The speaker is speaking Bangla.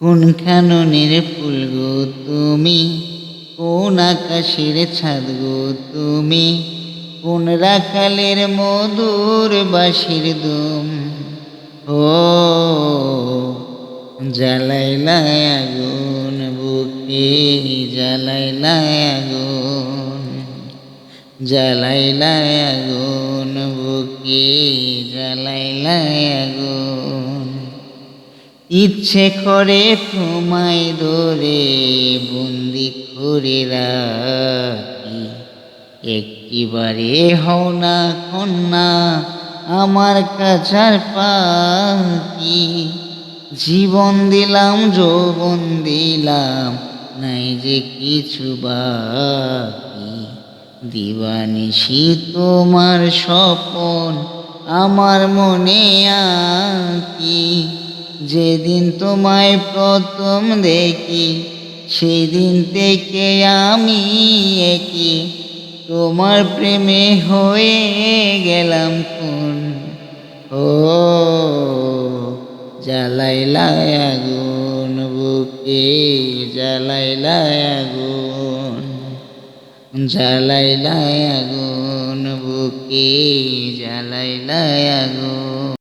কোন খাননের ফুল গো তুমি? কোন আকাশের ছাদ গো তুমি? কোন রাখালের মধুর বাঁশির দুম? ও জ্বালাইলা আগুন, বুকে জ্বালাইলা আগুন। জ্বালাইলা আগুন, বুকে জ্বালাইলা আগুন। ইচ্ছে করে তোমায় ধরে, বন্দি করে রাখি। একটিবারে হও না কন্যা, আমার কাছার পাখি। জীবন দিলাম, যৌবন দিলাম, নাই যে কিছু বাকি। দিবানিশি তোমার স্বপন, আমার মনে আঁকি। যেদিন তোমায় প্রথম দেখি, সেদিন থেকে আমি একি তোমার প্রেমে হয়ে গেলাম কোন ও, জ্বালাইলা আগুন, বুকে জ্বালাইলা আগুন। জ্বালাইলা আগুন, বুকে জ্বালাইলা আগুন।